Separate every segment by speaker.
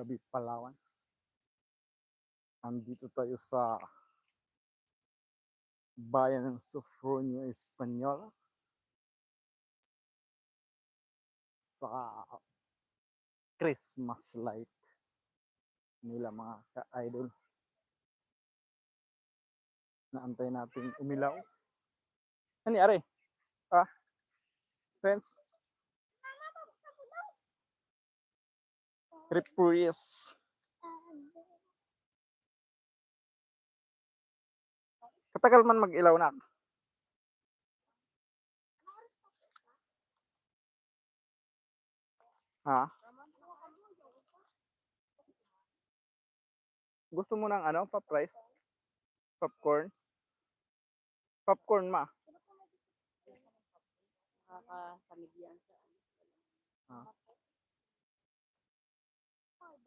Speaker 1: gabi Palawan. Andito tayo sa bayan ng Sofronio, Espanyola. Sa Christmas light nila mga ka-idol. Naantay natin umilaw. Ano ari? Ah? Friends? Reprise. Katagal man mag-ilaw na. Ha? Gusto mo ng ano, pop rice? Popcorn? Popcorn ma.
Speaker 2: Nakakasamig yan sa ano.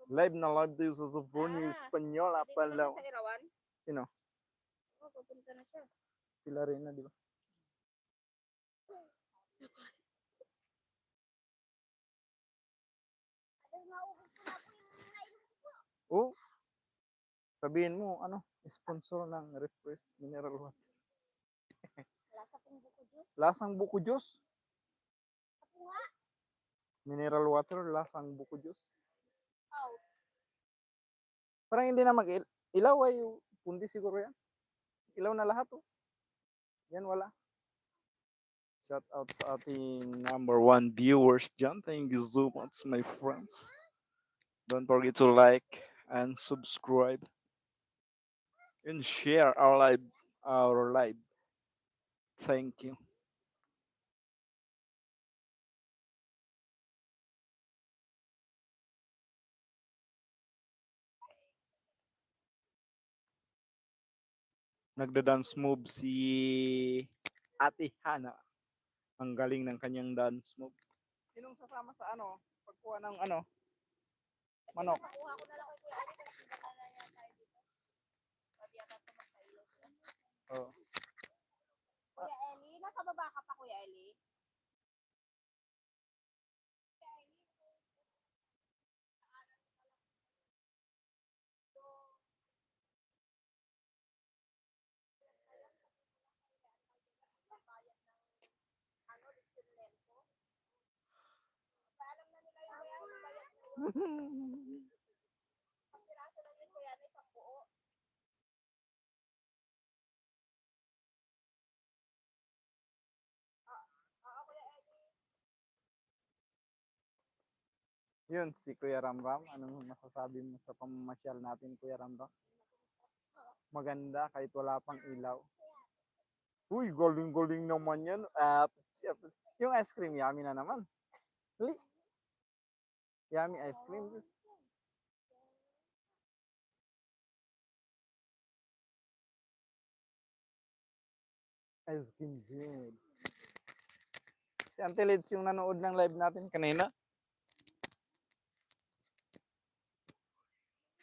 Speaker 1: Live na live tayo sa Sofronio,
Speaker 2: Ah,
Speaker 1: Espanyola, Palaw.
Speaker 2: sa Irawan?
Speaker 1: Sino?
Speaker 2: Oo, pupunta na siya.
Speaker 1: Sila rin na, di ba? Oh, sabihin mo, ano, sponsor ng Refresh Mineral Water.
Speaker 2: Lasa pong buko juice.
Speaker 1: Lasang buko juice. Mineral water, lasang buko juice. Parang hindi na mag-ilaw ay pundi siguro yan. Ilaw na lahat oh. Yan wala. Shout out sa ating number one viewers dyan. Thank you so much my friends. Don't forget to like and subscribe and share our live our live. Thank you. Nagda-dance move si Ate Hana. Ang galing ng kanyang dance move. Sinong sasama sa ano? Pagkuha ng ano? Manok.
Speaker 2: Nakuha ko na lang kay Kuya Ali kasi baka na yan tayo dito. Sabi yata ito magkailo.
Speaker 1: Oh.
Speaker 2: Kuya Eli, nasa baba ka pa Kuya Eli? Paalam na nila yung Kuya Ali, bayad na yun. Ang piraso lang yun Kuya Ali, isang buo. Oo, Kuya Eli.
Speaker 1: Yun, si Kuya Ramram. Anong masasabi mo sa pamamasyal natin, Kuya Ramram? Maganda kahit wala pang ilaw. Uy, golding-golding naman yan. At yung ice cream, yummy na naman. Dali. Yummy ice cream. Ice cream good. Si Auntie Lids yung nanood ng live natin kanina.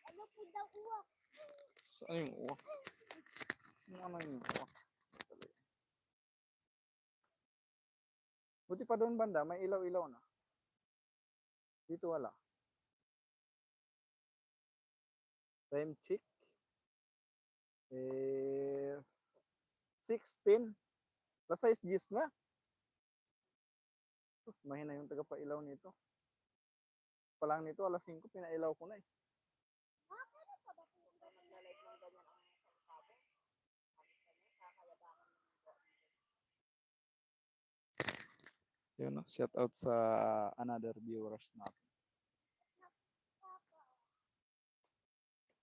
Speaker 2: Ano po daw uwak?
Speaker 1: Saan yung uwak? Ano yung uwak? Buti pa doon banda, may ilaw-ilaw na. Dito wala. Time check is 16. Last size gis na. Mahina yung tagapailaw nito. Palang nito, alas 5, pinailaw ko na eh. Yun, no? shout out sa another viewers natin.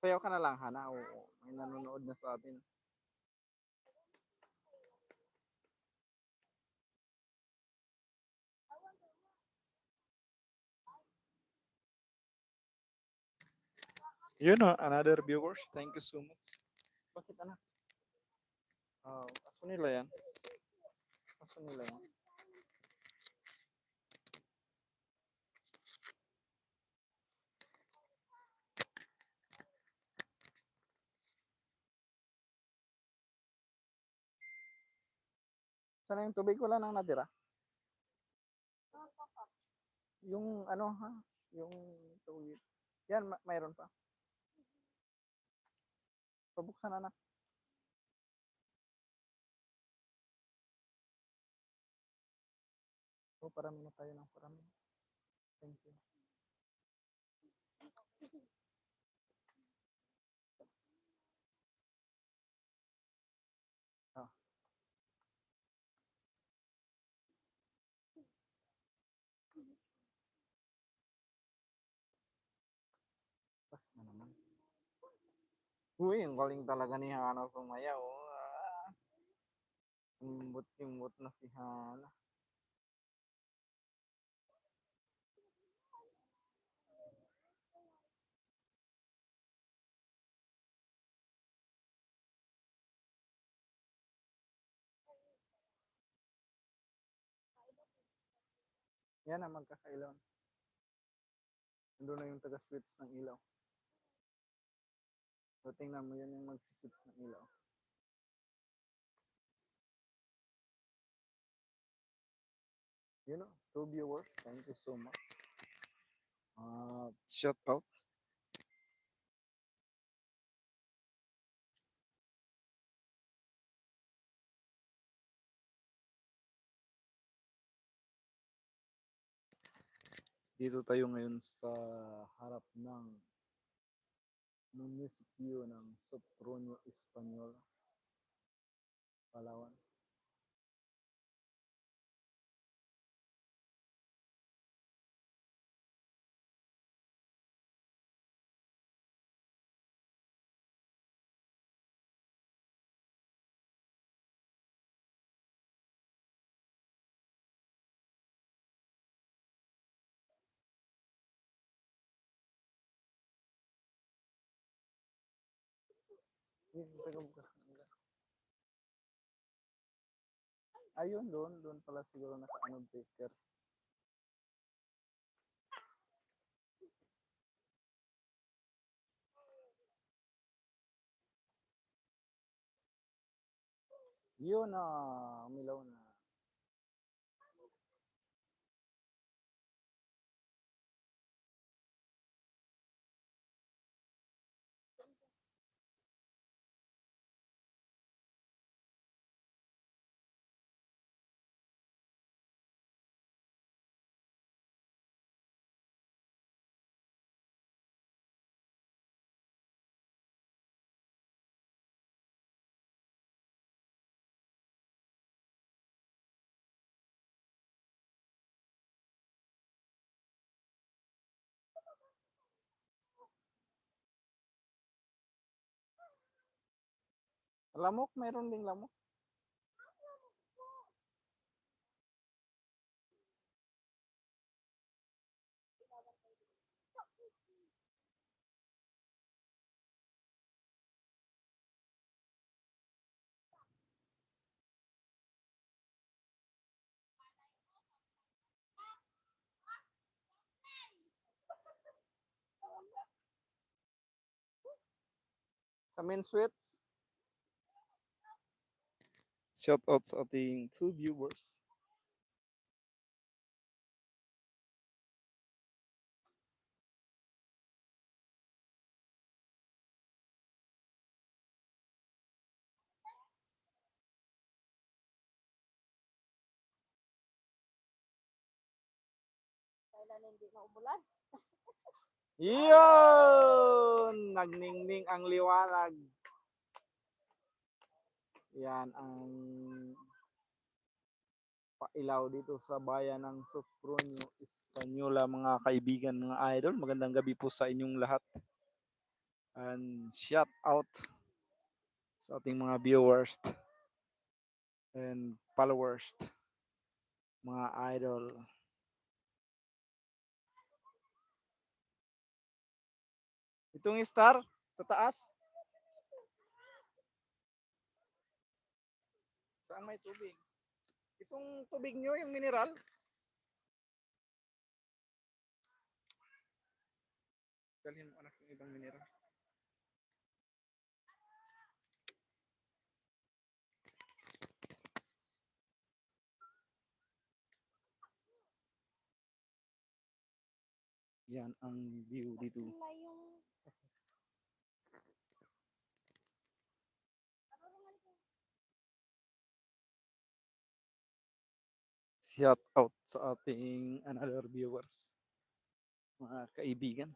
Speaker 1: Sayaw ka na lang, Hana. Oo, may nanonood na sa atin. Yun, no? another viewers. Thank you so much. Bakit, anak? Ah, aso nila yan? Aso nila yan? Tubig wala nang natira? Yung ano ha? Yung tubig. Yan, ma- mayroon pa. Pabuksan anak. Oh, parami na tayo ng parami. Thank you. Ah. Bak na naman. Uy, ang galing talaga ni Hana sumayaw. Ah. Imbot-imbot na si Hana. Yan ang magkakailaw. Nandun na yung taga-switch ng ilaw. So, tingnan mo, yan yung mag-switch ng ilaw. You know, two viewers, thank you so much. Uh, shout out. Dito tayo ngayon sa harap ng munisipyo ng Sopronio Espanyol, Palawan. Ayun, doon, doon pala siguro naka-ano taker. Yun na, umilaw na. Lamok, mayroon ding lamok. Sa main switch. Shout out sa ating two viewers.
Speaker 2: Hindi maubulan?
Speaker 1: Yun! Nagningning ang liwanag. Yan ang pailaw dito sa bayan ng Sopronio, Espanyola, mga kaibigan, mga idol. Magandang gabi po sa inyong lahat. And shout out sa ating mga viewers and followers, mga idol. Itong star sa taas. Saan may tubig? Itong tubig nyo, yung mineral. Dalhin mo anak yung ibang mineral. Yan ang view dito.
Speaker 2: Yung...
Speaker 1: Shout out sa ating another viewers. Mga kaibigan.